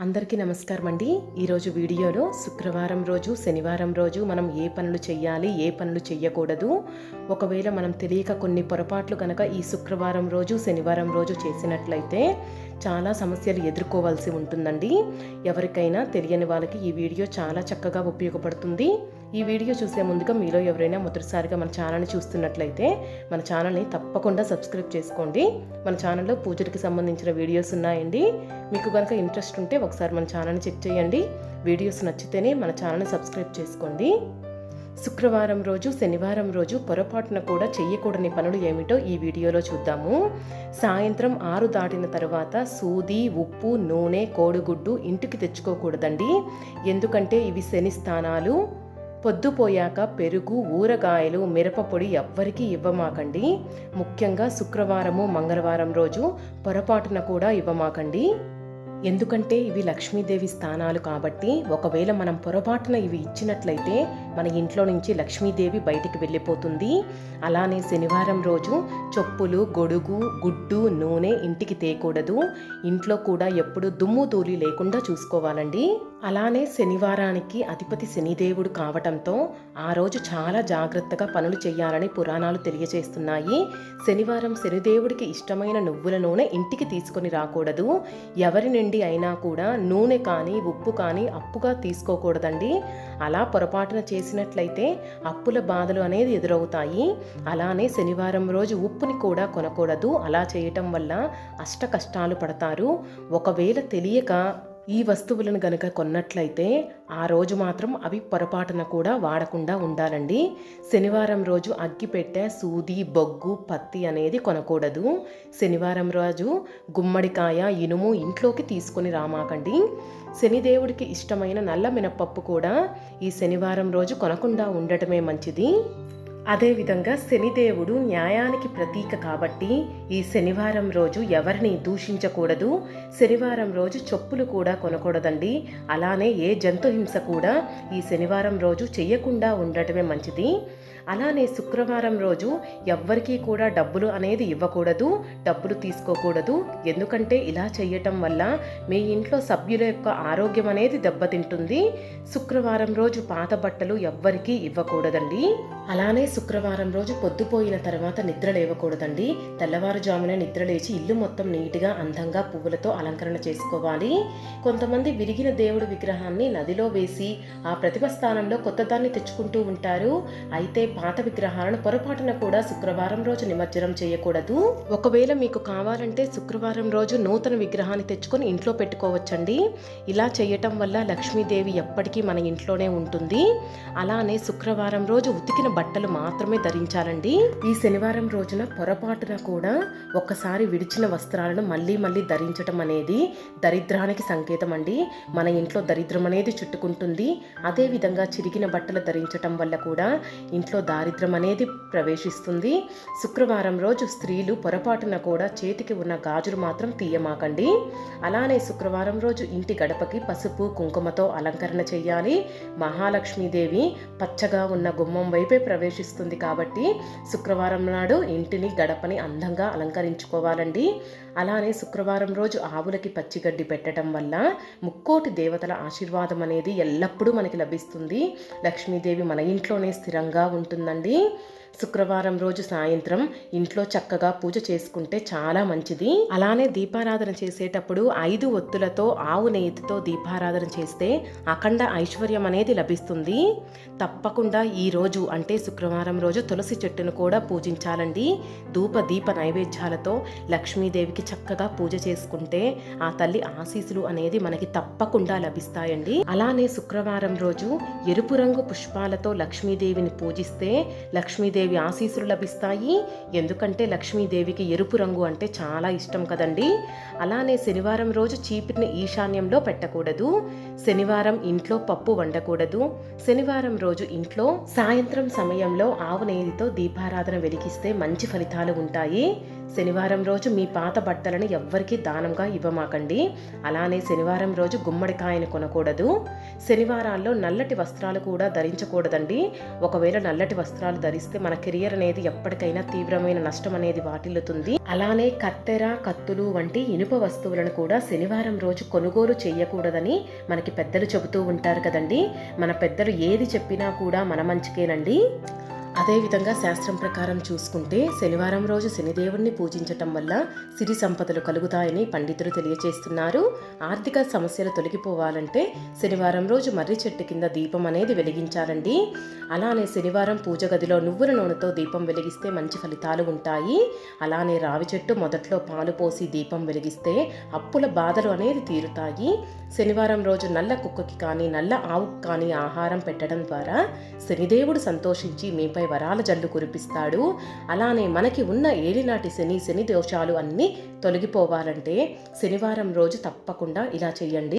అందరికీ నమస్కారం అండి ఈరోజు వీడియోలో శుక్రవారం రోజు శనివారం రోజు మనం ఏ పనులు చేయాలి ఏ పనులు చేయకూడదు ఒకవేళ మనం తెలియక కొన్ని పొరపాట్లు కనుక ఈ శుక్రవారం రోజు శనివారం రోజు చేసినట్లయితే చాలా సమస్యలు ఎదుర్కోవాల్సి ఉంటుందండి. ఎవరికైనా తెలియని వాళ్ళకి ఈ వీడియో చాలా చక్కగా ఉపయోగపడుతుంది. ఈ వీడియో చూసే ముందుగా మీలో ఎవరైనా మొదటిసారిగా మన ఛానల్ని చూస్తున్నట్లయితే మన ఛానల్ని తప్పకుండా సబ్స్క్రైబ్ చేసుకోండి. మన ఛానల్లో పూజలకి సంబంధించిన వీడియోస్ ఉన్నాయండి. మీకు కనుక ఇంట్రెస్ట్ ఉంటే ఒకసారి మన ఛానల్ని చెక్ చేయండి. వీడియోస్ నచ్చితేనే మన ఛానల్ని సబ్స్క్రైబ్ చేసుకోండి. శుక్రవారం రోజు శనివారం రోజు పొరపాటున కూడా చేయకూడని పనులు ఏమిటో ఈ వీడియోలో చూద్దాము. సాయంత్రం ఆరు దాటిన తర్వాత సూది ఉప్పు నూనె కోడిగుడ్డు ఇంటికి తెచ్చుకోకూడదండి. ఎందుకంటే ఇవి శని స్థానాలు. పొద్దుపోయాక పెరుగు ఊరగాయలు మిరపపొడి ఎవ్వరికీ ఇవ్వమాకండి. ముఖ్యంగా శుక్రవారము మంగళవారం రోజు పొరపాటున కూడా ఇవ్వమాకండి. ఎందుకంటే ఇవి లక్ష్మీదేవి స్థానాలు కాబట్టి ఒకవేళ మనం పొరపాటున ఇవి ఇచ్చినట్లయితే మన ఇంట్లో నుంచి లక్ష్మీదేవి బయటికి వెళ్ళిపోతుంది. అలానే శనివారం రోజు చొప్పులు గొడుగు గుడ్డు నూనె ఇంటికి తేకూడదు. ఇంట్లో కూడా ఎప్పుడు దుమ్ము ధూళి లేకుండా చూసుకోవాలండి. అలానే శనివారానికి అధిపతి శనిదేవుడు కావటంతో ఆ రోజు చాలా జాగ్రత్తగా పనులు చేయాలని పురాణాలు తెలియజేస్తున్నాయి. శనివారం శనిదేవుడికి ఇష్టమైన నువ్వుల నూనె ఇంటికి తీసుకొని రాకూడదు. ఎవరి నుండి అయినా కూడా నూనె కానీ ఉప్పు కానీ అప్పుగా తీసుకోకూడదండి. అలా పొరపాటున చేసినట్లయితే అప్పుల బాధలు అనేది ఎదురవుతాయి. అలానే శనివారం రోజు ఉప్పుని కూడా కొనకూడదు. అలా చేయటం వల్ల అష్ట కష్టాలు పడతారు. ఒకవేళ తెలియక ఈ వస్తువులను గనక కొన్నట్లయితే ఆ రోజు మాత్రం అవి పొరపాటున కూడా వాడకుండా ఉండాలండి. శనివారం రోజు అగ్గిపెట్టె సూది బొగ్గు పత్తి అనేది కొనకూడదు. శనివారం రోజు గుమ్మడికాయ ఇనుము ఇంట్లోకి తీసుకొని రామాకండి. శనిదేవుడికి ఇష్టమైన నల్ల మినపప్పు కూడా ఈ శనివారం రోజు కొనకుండా ఉండటమే మంచిది. అదేవిధంగా శనిదేవుడు న్యాయానికి ప్రతీక కాబట్టి ఈ శనివారం రోజు ఎవరిని దూషించకూడదు. శనివారం రోజు చెప్పులు కూడా కొనకూడదండి. అలానే ఏ జంతు హింస కూడా ఈ శనివారం రోజు చేయకుండా ఉండటమే మంచిది. అలానే శుక్రవారం రోజు ఎవ్వరికీ కూడా డబ్బులు అనేది ఇవ్వకూడదు డబ్బులు తీసుకోకూడదు. ఎందుకంటే ఇలా చేయటం వల్ల మీ ఇంట్లో సభ్యుల యొక్క ఆరోగ్యం అనేది దెబ్బతింటుంది. శుక్రవారం రోజు పాత బట్టలు ఎవ్వరికీ ఇవ్వకూడదండి. అలానే శుక్రవారం రోజు పొద్దుపోయిన తర్వాత నిద్ర లేవకూడదండి. తెల్లవారుజామున నిద్ర లేచి ఇల్లు మొత్తం నీట్గా అందంగా పువ్వులతో అలంకరణ చేసుకోవాలి. కొంతమంది విరిగిన దేవుడి విగ్రహాన్ని నదిలో వేసి ఆ ప్రతిభ స్థానంలో కొత్తదాన్ని తెచ్చుకుంటూ ఉంటారు. అయితే పాత విగ్రహాలను పొరపాటున కూడా శుక్రవారం రోజు నిమజ్జనం చేయకూడదు. ఒకవేళ మీకు కావాలంటే శుక్రవారం రోజు నూతన విగ్రహాన్ని తెచ్చుకొని ఇంట్లో పెట్టుకోవచ్చండి. ఇలా చేయటం వల్ల లక్ష్మీదేవి ఎప్పటికీ మన ఇంట్లోనే ఉంటుంది. అలానే శుక్రవారం రోజు ఉతికిన బట్టలు మాత్రమే ధరించాలండి. ఈ శనివారం రోజున పొరపాటున కూడా ఒక్కసారి విడిచిన వస్త్రాలను మళ్ళీ మళ్ళీ ధరించటం అనేది దరిద్రానికి సంకేతం అండి. మన ఇంట్లో దరిద్రం అనేది చుట్టుకుంటుంది అదేవిధంగా చిరిగిన బట్టలు ధరించటం వల్ల కూడా ఇంట్లో దారిద్రం అనేది ప్రవేశిస్తుంది. శుక్రవారం రోజు స్త్రీలు పొరపాటున కూడా చేతికి ఉన్న గాజులు మాత్రం తీయమాకండి. అలానే శుక్రవారం రోజు ఇంటి గడపకి పసుపు కుంకుమతో అలంకరణ చేయాలి. మహాలక్ష్మీదేవి పచ్చగా ఉన్న గుమ్మం వైపే ప్రవేశిస్తుంది కాబట్టి శుక్రవారం నాడు ఇంటిని గడపని అందంగా అలంకరించుకోవాలండి. అలానే శుక్రవారం రోజు ఆవులకి పచ్చిగడ్డి పెట్టడం వల్ల ముక్కోటి దేవతల ఆశీర్వాదం అనేది ఎల్లప్పుడూ మనకి లభిస్తుంది. లక్ష్మీదేవి మన ఇంట్లోనే స్థిరంగా ఉంటుందండి శుక్రవారం రోజు సాయంత్రం ఇంట్లో చక్కగా పూజ చేసుకుంటే చాలా మంచిది. అలానే దీపారాధన చేసేటప్పుడు ఐదు ఒత్తులతో ఆవు నెయ్యితో దీపారాధన చేస్తే అఖండ ఐశ్వర్యం అనేది లభిస్తుంది. తప్పకుండా ఈ రోజు అంటే శుక్రవారం రోజు తులసి చెట్టును కూడా పూజించాలండి. ధూప దీప నైవేద్యాలతో లక్ష్మీదేవికి చక్కగా పూజ చేసుకుంటే ఆ తల్లి ఆశీస్సులు అనేది మనకి తప్పకుండా లభిస్తాయండి. అలానే శుక్రవారం రోజు ఎరుపు రంగు పుష్పాలతో లక్ష్మీదేవిని పూజిస్తే లక్ష్మీదేవి లక్ష్మీదేవి ఆశీస్సులు లభిస్తాయి. ఎందుకంటే లక్ష్మీదేవికి ఎరుపు రంగు అంటే చాలా ఇష్టం కదండి. అలానే శనివారం రోజు చీపిరిని ఈశాన్యంలో పెట్టకూడదు. శనివారం ఇంట్లో పప్పు వండకూడదు. శనివారం రోజు ఇంట్లో సాయంత్రం సమయంలో ఆవు నెయ్యితో దీపారాధన వెలిగిస్తే మంచి ఫలితాలు ఉంటాయి. శనివారం రోజు మీ పాత బట్టలను ఎవ్వరికీ దానంగా ఇవ్వమాకండి. అలానే శనివారం రోజు గుమ్మడికాయను కొనకూడదు. శనివారాల్లో నల్లటి వస్త్రాలు కూడా ధరించకూడదండి. ఒకవేళ నల్లటి వస్త్రాలు ధరిస్తే మన కెరియర్ అనేది ఎప్పటికైనా తీవ్రమైన నష్టం అనేది వాటిల్లుతుంది. అలానే కత్తెర కత్తులు వంటి ఇనుప వస్తువులను కూడా శనివారం రోజు కొనుగోలు చేయకూడదని మనకి పెద్దలు చెబుతూ ఉంటారు కదండి. మన పెద్దలు ఏది చెప్పినా కూడా మన మంచికేనండి. అదేవిధంగా శాస్త్రం ప్రకారం చూసుకుంటే శనివారం రోజు శనిదేవుణ్ణి పూజించటం వల్ల సిరి సంపదలు కలుగుతాయని పండితులు తెలియజేస్తున్నారు ఆర్థిక సమస్యలు తొలగిపోవాలంటే శనివారం రోజు మర్రి చెట్టు కింద దీపం అనేది వెలిగించాలండి. అలానే శనివారం పూజ గదిలో నువ్వుల నూనెతో దీపం వెలిగిస్తే మంచి ఫలితాలు ఉంటాయి. అలానే రావి చెట్టు మొదట్లో పాలు పోసి దీపం వెలిగిస్తే అప్పుల బాధలు అనేది తీరుతాయి. శనివారం రోజు నల్ల కుక్కకి కానీ నల్ల ఆవుకు కానీ ఆహారం పెట్టడం ద్వారా శనిదేవుడు సంతోషించి మీపై వరాల జల్లు కురిపిస్తాడు. అలానే మనకి ఉన్న ఏలినాటి శని శని దోషాలు అన్నీ తొలగిపోవాలంటే శనివారం రోజు తప్పకుండా ఇలా చేయండి.